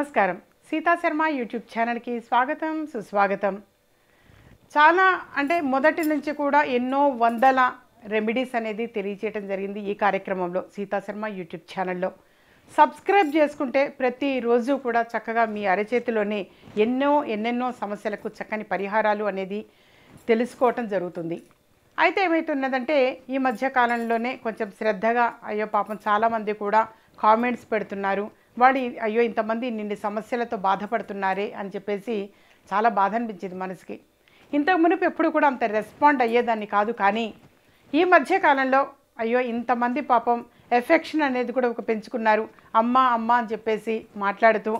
నమస్కారం. సీతా శర్మ యూట్యూబ్ ఛానల్కి స్వాగతం సుస్వాగతం. చాలా అంటే మొదటి నుంచి కూడా ఎన్నో వందల రెమెడీస్ అనేది తెలియచేయడం జరిగింది ఈ కార్యక్రమంలో సీతా శర్మ యూట్యూబ్ ఛానల్లో. సబ్స్క్రైబ్ చేసుకుంటే ప్రతిరోజు కూడా చక్కగా మీ అరచేతిలోనే ఎన్నో ఎన్నెన్నో సమస్యలకు చక్కని పరిహారాలు అనేది తెలుసుకోవటం జరుగుతుంది. అయితే ఏమవుతున్నదంటే ఈ మధ్య కాలంలోనే కొంచెం శ్రద్ధగా అయ్యో పాపం చాలామంది కూడా కామెంట్స్ పెడుతున్నారు. వాడు అయ్యో ఇంతమంది నిండి సమస్యలతో బాధపడుతున్నారే అని చెప్పేసి చాలా బాధ అనిపించింది మనసుకి. ఇంతకు మునుపు ఎప్పుడు కూడా అంత రెస్పాండ్ అయ్యేదాన్ని కాదు కానీ ఈ మధ్య కాలంలో అయ్యో ఇంతమంది పాపం ఎఫెక్షన్ అనేది కూడా ఒక పెంచుకున్నారు. అమ్మ అమ్మ అని చెప్పేసి మాట్లాడుతూ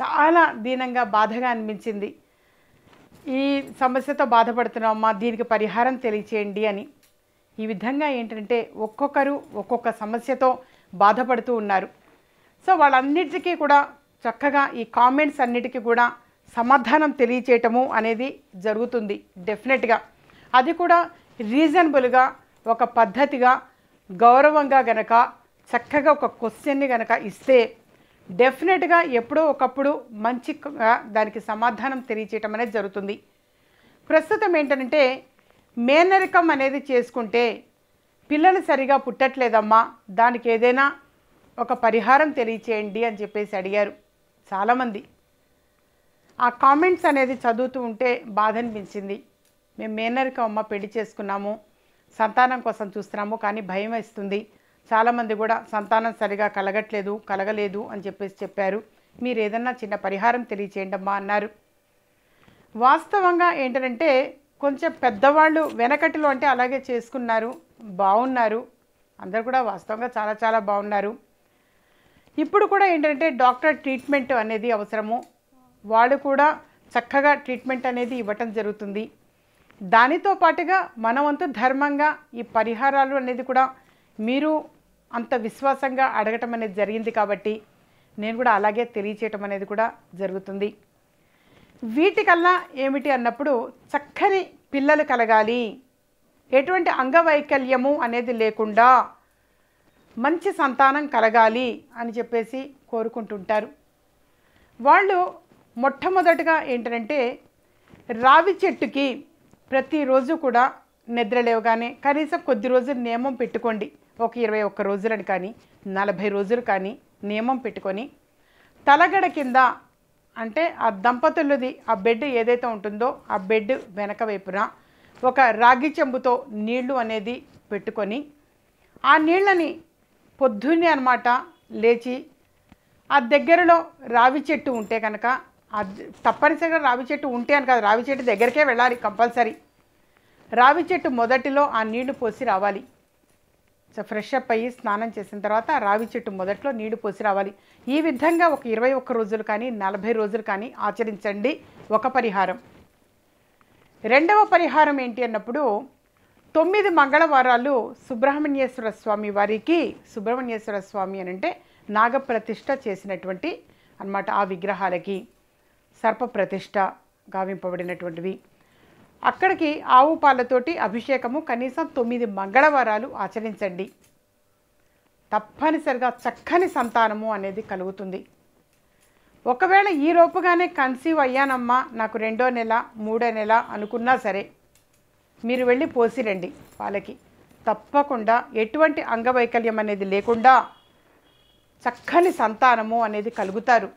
చాలా దీనంగా బాధగా అనిపించింది. ఈ సమస్యతో బాధపడుతున్నామమ్మా దీనికి పరిహారం తెలియచేయండి అని. ఈ విధంగా ఏంటంటే ఒక్కొక్కరు ఒక్కొక్క సమస్యతో బాధపడుతూ ఉన్నారు. సో వాళ్ళన్నిటికీ కూడా చక్కగా ఈ కామెంట్స్ అన్నిటికీ కూడా సమాధానం తెలియచేయటము అనేది జరుగుతుంది డెఫినెట్గా అది కూడా రీజనబుల్గా ఒక పద్ధతిగా గౌరవంగా గనక చక్కగా ఒక క్వశ్చన్ని గనక ఇస్తే డెఫినెట్గా ఎప్పుడో ఒకప్పుడు మంచిగా దానికి సమాధానం తెలియచేయటం అనేది జరుగుతుంది. ప్రస్తుతం ఏంటంటే మేనరికం అనేది చేసుకుంటే పిల్లలు సరిగా పుట్టట్లేదమ్మా దానికి ఏదైనా ఒక పరిహారం తెలియచేయండి అని చెప్పేసి అడిగారు. చాలామంది. ఆ కామెంట్స్ అనేది చదువుతూ ఉంటే బాధ అనిపించింది మేము మేనరికం అమ్మ పెళ్ళి చేసుకున్నాము. సంతానం కోసం చూస్తున్నాము కానీ భయం వేస్తుంది. చాలామంది కూడా సంతానం సరిగా కలగట్లేదు కలగలేదు అని చెప్పేసి చెప్పారు. మీరు ఏదన్నా చిన్న పరిహారం తెలియచేయండి అమ్మా అన్నారు. వాస్తవంగా ఏంటంటే కొంచెం పెద్దవాళ్ళు వెనకటిలో అంటే అలాగే చేసుకున్నారు బాగున్నారు అందరు కూడా వాస్తవంగా చాలా చాలా బాగున్నారు ఇప్పుడు కూడా ఏంటంటే డాక్టర్ ట్రీట్మెంట్ అనేది అవసరము. వాళ్ళు కూడా చక్కగా ట్రీట్మెంట్ అనేది ఇవ్వటం జరుగుతుంది. దానితో పాటుగా మనవంతు ధర్మంగా ఈ పరిహారాలు అనేది కూడా మీరు అంత విశ్వాసంగా అడగటం అనేది జరిగింది కాబట్టి నేను కూడా అలాగే తెలియచేయటం అనేది కూడా జరుగుతుంది. వీటికల్లా ఏమిటి అన్నప్పుడు చక్కని పిల్లలు కలగాలి. ఎటువంటి అంగవైకల్యము అనేది లేకుండా మంచి సంతానం కలగాలి అని చెప్పేసి కోరుకుంటుంటారు. వాళ్ళు మొట్టమొదటిగా ఏంటంటే రావి చెట్టుకి ప్రతిరోజు కూడా నిద్ర లేవగానే కనీసం కొద్ది రోజులు నియమం పెట్టుకోండి. ఒక ఇరవై ఒక్క రోజులని కానీ నలభై రోజులు కానీ నియమం పెట్టుకొని తలగడ కింద అంటే ఆ దంపతులది ఆ బెడ్ ఏదైతే ఉంటుందో ఆ బెడ్ వెనక వైపున ఒక రాగి చెంబుతో నీళ్ళు అనేది పెట్టుకొని ఆ నీళ్ళని పొద్దున్నే అనమాట లేచి ఆ దగ్గరలో రావి చెట్టు ఉంటే కనుక అది తప్పనిసరిగా రావి చెట్టు ఉంటే అని కాదు రావి చెట్టు దగ్గరికే వెళ్ళాలి కంపల్సరీ. రావి చెట్టు మొదటిలో ఆ నీళ్ళు పోసి రావాలి. సో ఫ్రెష్ అప్ అయ్యి స్నానం చేసిన తర్వాత రావి చెట్టు మొదట్లో నీళ్ళు పోసి రావాలి. ఈ విధంగా ఒక ఇరవై ఒక్క రోజులు కానీ నలభై రోజులు కానీ ఆచరించండి. ఒక పరిహారం. రెండవ పరిహారం ఏంటి అన్నప్పుడు తొమ్మిది మంగళవారాలు సుబ్రహ్మణ్యేశ్వర స్వామి వారికి సుబ్రహ్మణ్యేశ్వర స్వామి అని అంటే నాగప్రతిష్ఠ చేసినటువంటి అన్నమాట ఆ విగ్రహాలకి. సర్ప ప్రతిష్ఠ గావింపబడినటువంటివి అక్కడికి ఆవు పాలతోటి అభిషేకము కనీసం తొమ్మిది మంగళవారాలు ఆచరించండి. తప్పనిసరిగా చక్కని సంతానము అనేది కలుగుతుంది. ఒకవేళ ఈ లోపుగానే కన్సీవ్ అయ్యానమ్మా నాకు రెండో నెల మూడో నెల అనుకున్నా సరే. మీరు వెళ్ళి పోసిరండి వాళ్ళకి తప్పకుండా ఎటువంటి అంగవైకల్యం అనేది లేకుండా చక్కని సంతానము అనేది కలుగుతారు.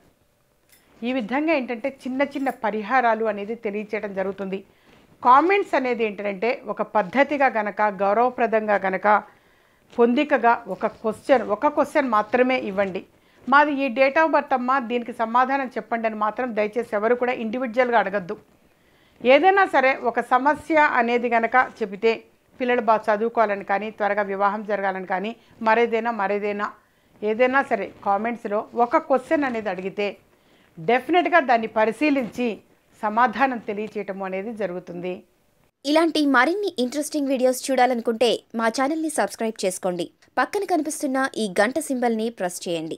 ఈ విధంగా ఏంటంటే చిన్న చిన్న పరిహారాలు అనేది తెలియచేయడం జరుగుతుంది. కామెంట్స్ అనేది ఏంటంటే ఒక పద్ధతిగా గనక గౌరవప్రదంగా గనక పొందికగా ఒక క్వశ్చన్ ఒక క్వశ్చన్ మాత్రమే ఇవ్వండి. మాది ఈ డేట్ ఆఫ్ బర్త్ అమ్మా దీనికి సమాధానం చెప్పండి అని మాత్రం దయచేసి ఎవరు కూడా ఇండివిజువల్గా అడగద్దు. ఏదైనా సరే ఒక సమస్య అనేది గనక చెబితే పిల్లలు బాగా చదువుకోవాలని కానీ త్వరగా వివాహం జరగాలని కానీ మరేదైనా మరేదైనా ఏదైనా సరే కామెంట్స్లో ఒక క్వశ్చన్ అనేది అడిగితే డెఫినెట్గా దాన్ని పరిశీలించి సమాధానం తెలియచేయటం అనేది జరుగుతుంది. ఇలాంటి మరిన్ని ఇంట్రెస్టింగ్ వీడియోస్ చూడాలనుకుంటే మా ఛానల్ని సబ్స్క్రైబ్ చేసుకోండి. పక్కన కనిపిస్తున్న ఈ గంట సింబల్ని ప్రెస్ చేయండి.